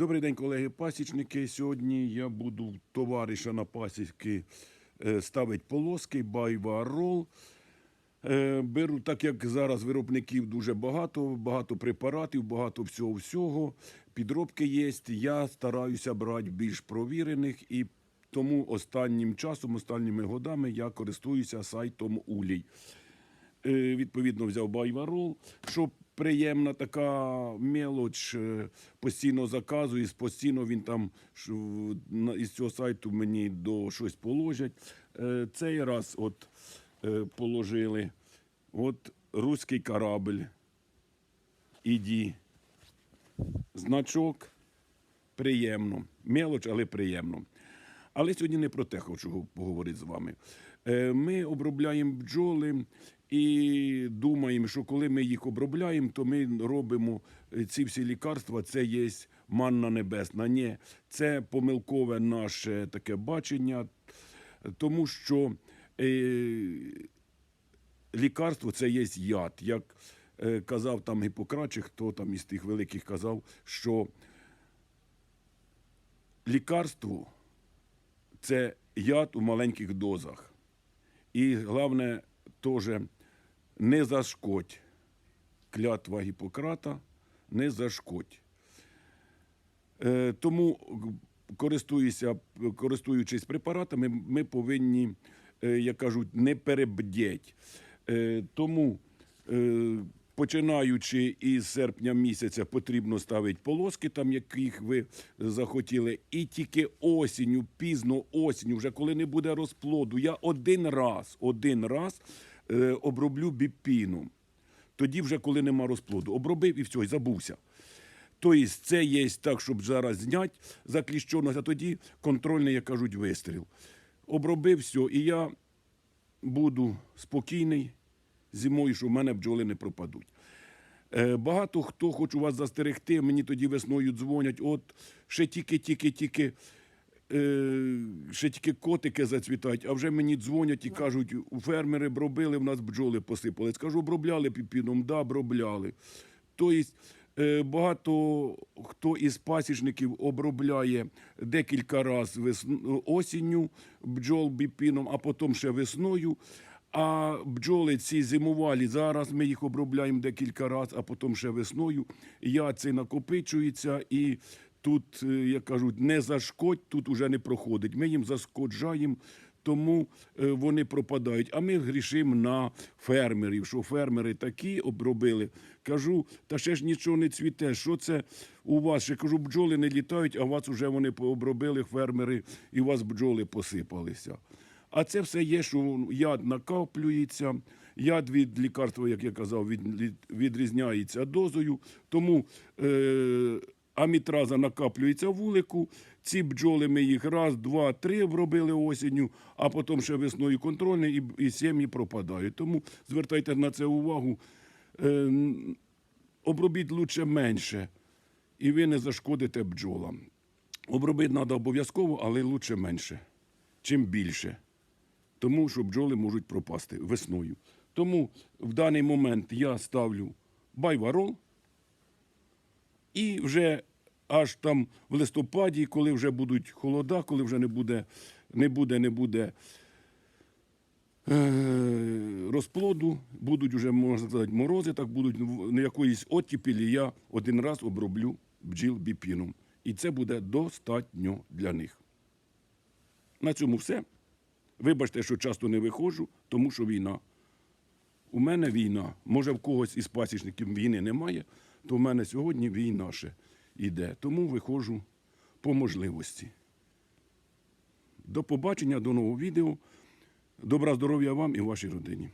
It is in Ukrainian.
Добрий день, колеги-пасічники. Сьогодні я буду в товариша на пасіки е, ставити полоски, байварол. Е, Беру, так як зараз виробників дуже багато, багато препаратів, багато всього всього. Підробки є. Я стараюся брати більш провірених і тому останнім часом, останніми годами я користуюся сайтом Улій. Е, Відповідно, взяв байварол, що приємна така мелоч, е, постійно заказую, постійно він там із цього сайту мені до щось положать. Е, Цей раз от положили от руський корабль. Іді. Значок приємно. Мелоч, але приємно. Але сьогодні не про те хочу поговорити з вами. Ми обробляємо бджоли і думаємо, що коли ми їх обробляємо, то ми робимо е, ці всі лікарства, це є манна небесна. Ні, це помилкове наше таке бачення, тому що е, лікарство це є яд. Як е, казав там Гіппократ, хто там із тих великих казав, що лікарство це яд у маленьких дозах. І головне, теж не зашкодь. Клятва Гіппократа не зашкодь. Е, тому, користуючись препаратами, ми повинні, е, як кажуть, не перебдіть. Е, тому, е, починаючи із серпня місяця, потрібно ставити полоски, там яких ви захотіли, і тільки осінню, пізно осінню, вже коли не буде розплоду, я один раз, один раз оброблю біпіном. Тоді, вже коли нема розплоду, обробив і все, і забувся. Тобто це є так, щоб зараз зняти закліщеність, а тоді контрольний, як кажуть, вистріл. Обробив все, і я буду спокійний зимою, що в мене бджоли не пропадуть. Е, Багато хто хоче вас застерегти, мені тоді весною дзвонять, от ще тільки, тільки, тільки, е, ще тільки котики зацвітають, а вже мені дзвонять і кажуть, у фермери бробили, в нас бджоли посипали. Скажу, обробляли піпіном, да, обробляли. Тобто е, багато хто із пасічників обробляє декілька разів весн... осінню бджол біпіном, а потім ще весною. А бджоли ці зимувалі, зараз ми їх обробляємо декілька разів, а потім ще весною. Яд цей накопичується і тут, е, як кажуть, не зашкодь, тут уже не проходить. Ми їм зашкоджаємо, тому е, вони пропадають. А ми грішимо на фермерів, що фермери такі обробили. Кажу, та ще ж нічого не цвіте. Що це у вас? Ще кажу, бджоли не літають, а вас вже вони пообробили фермери, і у вас бджоли посипалися. А це все є, що яд накоплюється, яд від лікарства, як я казав, від, від- відрізняється дозою. Тому е, амітраза накаплюється в вулику. Ці бджоли ми їх раз, два, три вробили осінню, а потім ще весною контрольний і, і сім'ї пропадають. Тому звертайте на це увагу. Е, обробіть лучше менше, і ви не зашкодите бджолам. Обробити треба обов'язково, але лучше менше, чим більше тому що бджоли можуть пропасти весною. Тому в даний момент я ставлю байварол і вже аж там в листопаді, коли вже будуть холода, коли вже не буде, не буде, не буде е, розплоду, будуть вже, можна сказати, морози, так будуть на якоїсь оттіпілі, я один раз оброблю бджіл біпіном. І це буде достатньо для них. На цьому все. Вибачте, що часто не виходжу, тому що війна. У мене війна. Може, в когось із пасічників війни немає, то в мене сьогодні війна ще йде. Тому виходжу по можливості. До побачення, до нового відео. Добра здоров'я вам і вашій родині.